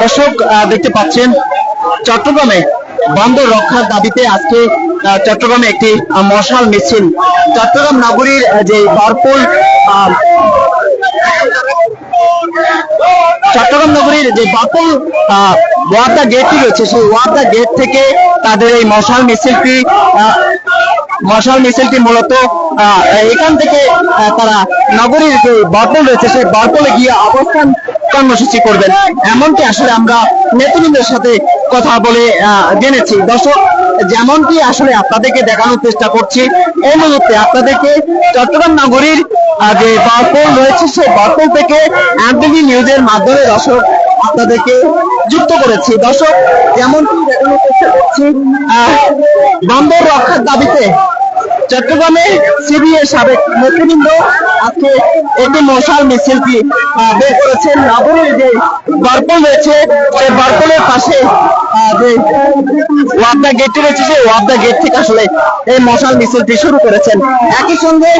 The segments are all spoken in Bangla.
দর্শক দেখতে পাচ্ছেন, চট্টগ্রামে বন্দর রক্ষার দাবিতে আজকে চট্টগ্রামে একটি মশাল মিছিল। চট্টগ্রাম নগরীর যে বারপুল চট্টগ্রাম নগরীর যে বাপুল ওয়ার্দা গেটটি রয়েছে, সেই ওয়ার্দা গেট থেকে তাদের এই মশাল মিছিলটি মশাল মিছিলটি মূলত এখান থেকে তারা নগরীর যে বটল রয়েছে, সেই বটলে গিয়ে অবস্থান কর্মসূচি করবেন। এমনটি আসলে আমরা নেতৃবৃন্দের সাথে কথা বলে জেনেছি। দর্শক, যেমনটি আসলে আপনাদেরকে দেখানোর চেষ্টা করছি, এই মুহূর্তে আপনাদেরকে চট্টগ্রাম নগরীর যে বারপোল রয়েছে, সেই বারপোল থেকে এমটিভি নিউজের মাধ্যমে দর্শক আপনাদেরকে যুক্ত করেছি। দর্শক, যেমনটি দেখানোর চেষ্টা করছি বন্দর রক্ষার দাবিতে চট্টগ্রামে সিবিএ সাবেক নেতৃবৃন্দ আজকে একটি মশাল মিছিলটি বের করেছেন। নগরের যে বারপল রয়েছে, সেই বারপলের পাশে যে ওয়াবদা গেটটি রয়েছে, সেই ওয়াবদা গেট থেকে আসলে এই মশাল মিছিলটি শুরু করেছেন। একই সঙ্গে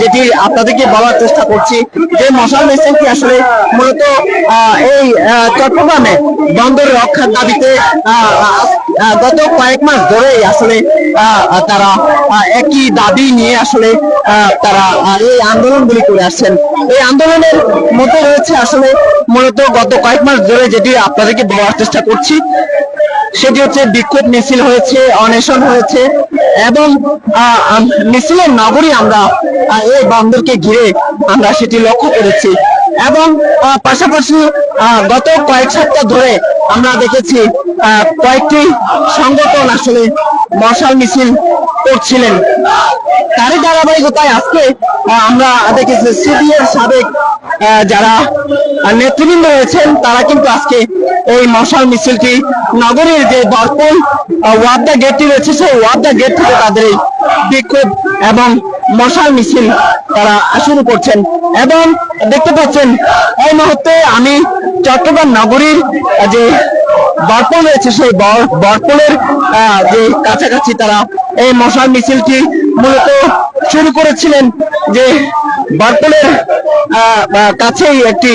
যেটি আপনাদেরকে বলার চেষ্টা করছি যে মশাল মিছিলটি আসলে মূলত এই চট্টগ্রামে বন্দর রক্ষার দাবিতে গত কয়েক মাস আসলে তারা একই দাবি নিয়ে আসলে তারা এই আন্দোলনগুলি করে আসছেন। এই আন্দোলনের মধ্যে রয়েছে আসলে মূলত গত কয়েক মাস ধরে যেটি আপনাদেরকে বলার চেষ্টা করছি, সেটি হচ্ছে বিক্ষোভ মিছিল হয়েছে, অনশন হয়েছে, এবং মিছিলের নগরী আমরা এই বন্দরকে ঘিরে আমরা সেটি লক্ষ্য করেছি। এবং পাশাপাশি গত কয়েক সপ্তাহ ধরে আমরা দেখেছি কয়েকটি সংগঠন আসলে মশাল মিছিল করছিলেন। তারই ধারাবাহিকতায় আজকে আমরা দেখেছি সিবিএর সাবেক যারা নেতৃবৃন্দ রয়েছেন, তারা কিন্তু আজকে এই মশাল মিছিলটি নগরীর যে বরপুল ওয়াবদা গেটটি রয়েছে, সেই ওয়াবদা গেট থেকে তাদের এই বিক্ষোভ এবং মশাল মিছিল তারা শুরু করছেন। এবং দেখতে পাচ্ছেন, এই মুহূর্তে আমি চট্টগ্রাম নগরীর যে বরপল রয়েছে, সেই বর- বরপলের যে কাছাকাছি তারা এই মশাল মিছিলটি মূলত শুরু করেছিলেন যে বরপলের কাছেই একটি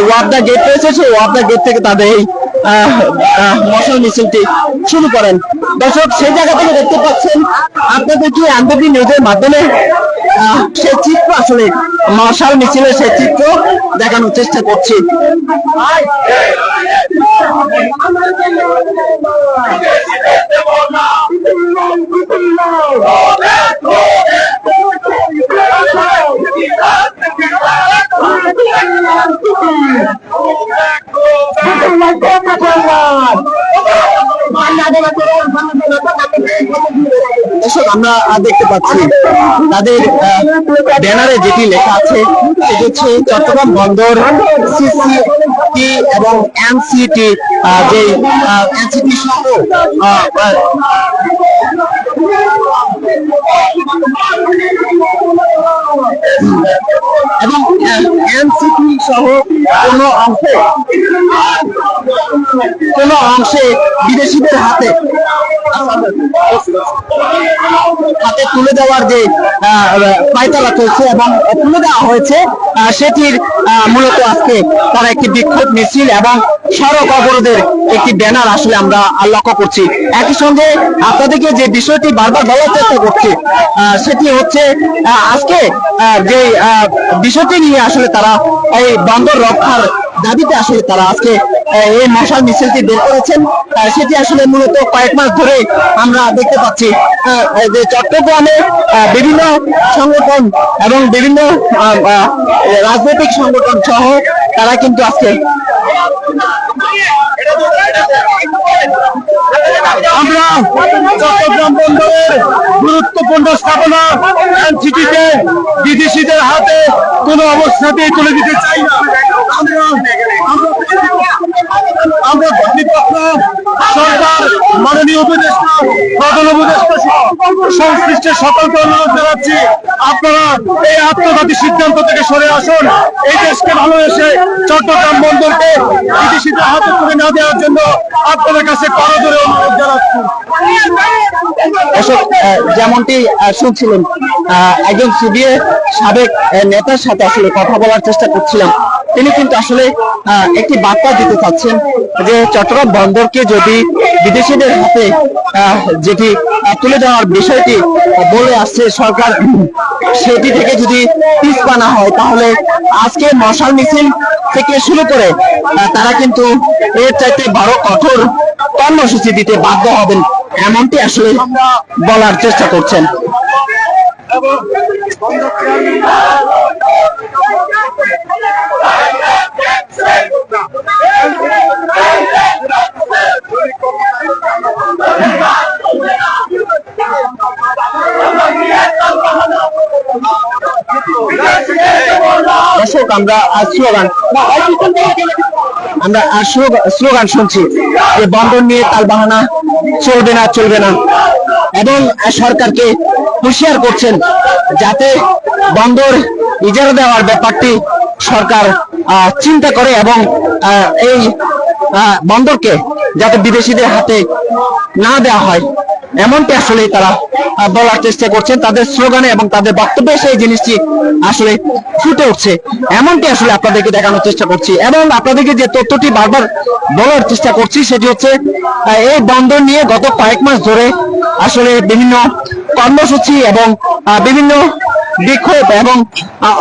ওয়াবদা গেট রয়েছে সেই ওয়াবদা গেট থেকে তাদের এই মশাল মিছিলটি শুরু করেন দর্শক সেই জায়গা থেকে দেখতে পাচ্ছেন আপনাদেরকে আন্তর্জাতিক নিউজের মাধ্যমে সেই চিত্র আসলে মশাল মিছিলের সেই চিত্র দেখানোর চেষ্টা করছি দর্শক আমরা দেখতে পাচ্ছি তাদের ব্যানারে যেটি লেখা আছে, সেটি হচ্ছে চট্টগ্রাম বন্দর, সিসিটি এবং এনসিটি যে এনসিটি সহ আহ, সহ কোন অংশে কোন অংশে বিদেশিদের হাতে হাতে তুলে দেওয়ার যে পায়তারা চলছে এবং তুলে দেওয়া হয়েছে সেটির মূলত আজকে তারা একটি বিক্ষোভ মিছিল এবং সড়ক অবরোধের একটি ব্যানার আসলে আমরা লক্ষ্য করছি। একই সঙ্গে আপনাদেরকে যে বিষয়টি বারবার বলার চেষ্টা করছি সেটি হচ্ছে আজকে যে বিষয়টি নিয়ে আসলে তারা এই বন্দর রক্ষার দাবিতে আসলে তারা আজকে এই মশাল মিছিলটি বের করেছেন। সেটি আসলে মূলত কয়েক মাস ধরে আমরা দেখতে পাচ্ছি। যে চট্টগ্রামে বিভিন্ন সংগঠন এবং বিভিন্ন রাজনৈতিক সংগঠন সহ তারা কিন্তু আজকে আমরা চট্টগ্রাম বন্দরের গুরুত্বপূর্ণ স্থাপনা এনসিটিতে বিদেশিদের হাতে কোনো অবস্থাতেই তুলে দিতে চাই না আমরা আমরা- আমরা কর্তৃপক্ষ সরকার, মাননীয় উপদেষ্টা, প্রধান উপদেষ্টা, সংশ্লিষ্ট সকলকে অনুরোধ জানাচ্ছি, আপনারা এই আত্মঘাতী সিদ্ধান্ত থেকে সরে আসুন। এই দেশকে ভালোবেসে চট্টগ্রাম বন্দরকে বিদেশিদের হাতে তুলে না দেওয়ার জন্য আপনাদের কাছে করজোরে অনুরোধ জানাচ্ছি। যেমনটি শুনছিলেন একজন সিবিএ সাবেক নেতার সাথে আসলে কথা বলার চেষ্টা করছিলাম। তিনি কিন্তু আসলে একটি বার্তা দিতে চাচ্ছেন যে চট্টগ্রাম বন্দরকে যদি বিদেশিদের হাতে যেটি তুলে দেওয়ার বিষয়টি বলে আসছে সরকার, সেটি থেকে যদি পিছপানা হয়, তাহলে আজকে মশাল মিছিল থেকে শুরু করে তারা কিন্তু এর চাইতে বড় কঠোর কর্মসূচি দিতে বাধ্য হবেন। এমনটি আসলে বলার চেষ্টা করছেন। দর্শক আমরা স্লোগান আমরা স্লোগান- শুনছি যে বন্দর নিয়ে তালবাহানা চলবে না চলবে না। এবং সরকারকে হুঁশিয়ার করছেন যাতে বন্দর ইজারা দেওয়ার ব্যাপারটি সরকার চিন্তা করে এবং এই বন্দরকে যাতে বিদেশিদের হাতে না দেওয়া হয়। এমনটি আসলে তারা বলার চেষ্টা করছেন। তাদের স্লোগানে এবং তাদের বক্তব্যে সেই জিনিসটি আসলে ফুটে উঠছে। এমনটি আসলে আপনাদেরকে দেখানোর চেষ্টা করছি এবং আপনাদেরকে যে তথ্যটি বারবার বলার চেষ্টা করছি সেটি হচ্ছে এই বন্দর নিয়ে গত কয়েক মাস ধরে আসলে বিভিন্ন কর্মসূচি এবং বিভিন্ন বিক্ষোভ এবং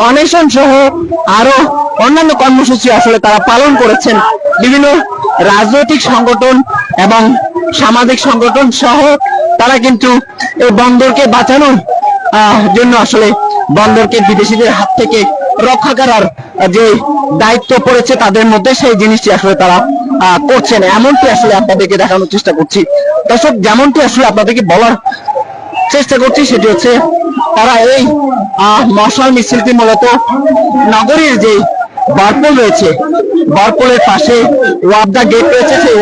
অনশন সহ আরও অন্যান্য কর্মসূচি আসলে তারা পালন করেছেন। বিভিন্ন রাজনৈতিক সংগঠন এবং সামাজিক সংগঠন সহ তারা কিন্তু এই বন্দরকে বাঁচানোর জন্য আসলে বন্দরকে বিদেশিদের হাত থেকে রক্ষা করার যে দায়িত্ব পড়েছে তাদের মধ্যে সেই জিনিসটি আসলে তারা করছেন, এমনটি আসলে আপনাদেরকে দেখানোর চেষ্টা করছি। দর্শক, যেমনটি আসলে আপনাদেরকে বলার চেষ্টা করছি, সেটি হচ্ছে তারা এই মশাল মিছিলটি মূলত নগরীর যে বারপোল রয়েছে, বারপোলের পাশে ওয়াবদা গেট রয়েছে, সেই